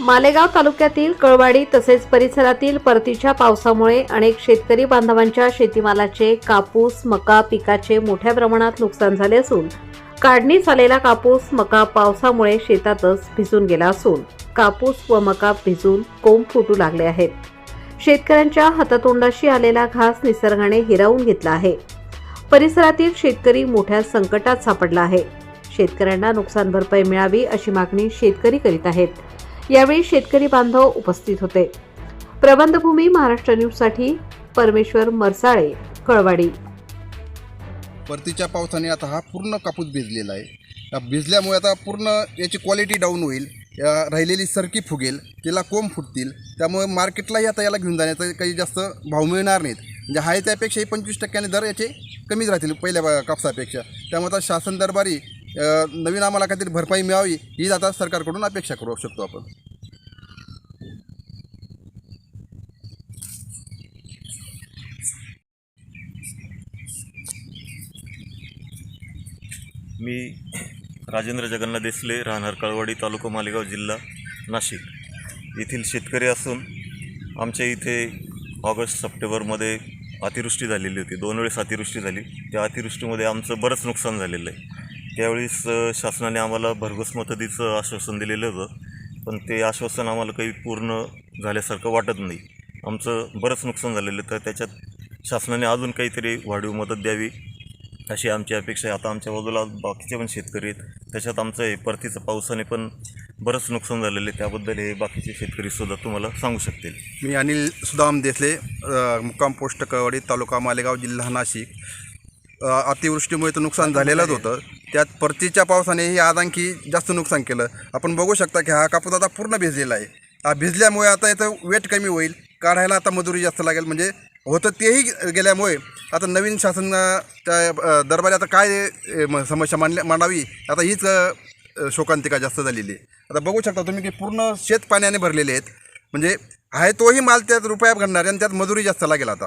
मालेगाव तालुक्यातील कळवाडी तसेच परिसरातील परतीच्या पावसामुळे अनेक शेतकरी बांधवांच्या शेतीमालाचे कापूस मका पिकाचे मोठ्या प्रमाणात नुकसान झाले असून काढणी आलेला कापूस मका पावसामुळे शेतातच भिजून गेला असून कापूस व मका भिजून कोंब फुटू लागले आहेत. शेतकऱ्यांच्या हातातोंडाशी आलेला घास निसर्गाने हिरावून घेतला आहे. परिसरातील शेतकरी मोठ्या संकटात सापडला आहे. शेतकऱ्यांना नुकसान भरपाई मिळावी अशी मागणी शेतकरी करीत आहेत. यावेळी शेतकरी बांधव उपस्थित होते. प्रबंधभूमी महाराष्ट्र न्यूजसाठी परमेश्वर मरसाळे कळवाडी. परतीच्या पावसाने आता हा पूर्ण कापूस भिजलेला आहे. भिजल्यामुळे आता पूर्ण याची क्वालिटी डाऊन होईल. राहिलेली सरकी फुगेल तिला कोंब फुटतील. त्यामुळे मार्केटलाही आता याला घेऊन जाण्याचा काही जास्त भाव मिळणार नाहीत. म्हणजे आहे त्यापेक्षाही पंचवीस टक्क्याने दर याचे कमीच राहतील पहिल्या कापसापेक्षा. त्यामुळे आता शासन दरबारी नवीन आम्हाला काहीतरी भरपाई मिळावी हीच आता सरकारकडून अपेक्षा करू शकतो आपण. मी राजेंद्र जगन्नाथ देसले राहणार कळवाडी तालुका मालेगाव जिल्हा नाशिक. येथील शेतकरी असून आमच्या इथे ऑगस्ट सप्टेंबरमध्ये अतिवृष्टी झालेली होती. दोन वेळेस अतिवृष्टी झाली. त्या अतिवृष्टीमध्ये आमचं बरंच नुकसान झालेलं आहे. त्यावेळेस शासनाने आम्हाला भरघोस मदतीचं आश्वासन दिलेलं होतं. पण ते आश्वासन आम्हाला काही पूर्ण झाल्यासारखं वाटत नाही. आमचं बरंच नुकसान झालेलं तर त्याच्यात शासनाने अजून काहीतरी वाढीव मदत द्यावी अशी आमची अपेक्षा आहे. आता आमच्या बाजूला बाकीचे पण शेतकरी आहेत. त्याच्यात आमचं हे परतीचं पावसाने पण बरंच नुकसान झालेलं आहे. त्याबद्दल हे बाकीचे शेतकरीसुद्धा तुम्हाला सांगू शकतील. मी अनिल सुदाम देसले मुक्काम पोस्ट कवाडी तालुका मालेगाव जिल्हा नाशिक. अतिवृष्टीमुळे तर नुकसान झालेलंच होतं. त्यात परतीच्या पावसानेही आज आणखी जास्त नुकसान केलं. आपण बघू शकता की हा कापूस आता पूर्ण भिजलेला आहे. हा भिजल्यामुळे आता याचं वेट कमी होईल. काढायला आता मजुरी जास्त लागेल. म्हणजे होतं तेही गेल्यामुळे आता नवीन शासनाच्या दरबारी आता काय म- समस्या मांडल्या मांडावी? आता हीच शोकांतिका जास्त झालेली आहे. आता बघू शकता तुम्ही की पूर्ण शेत पाण्याने भरलेले आहेत. म्हणजे आहे तोही माल त्यात रुपयात घडणार आणि त्यात मजुरी जास्त लागेल आता.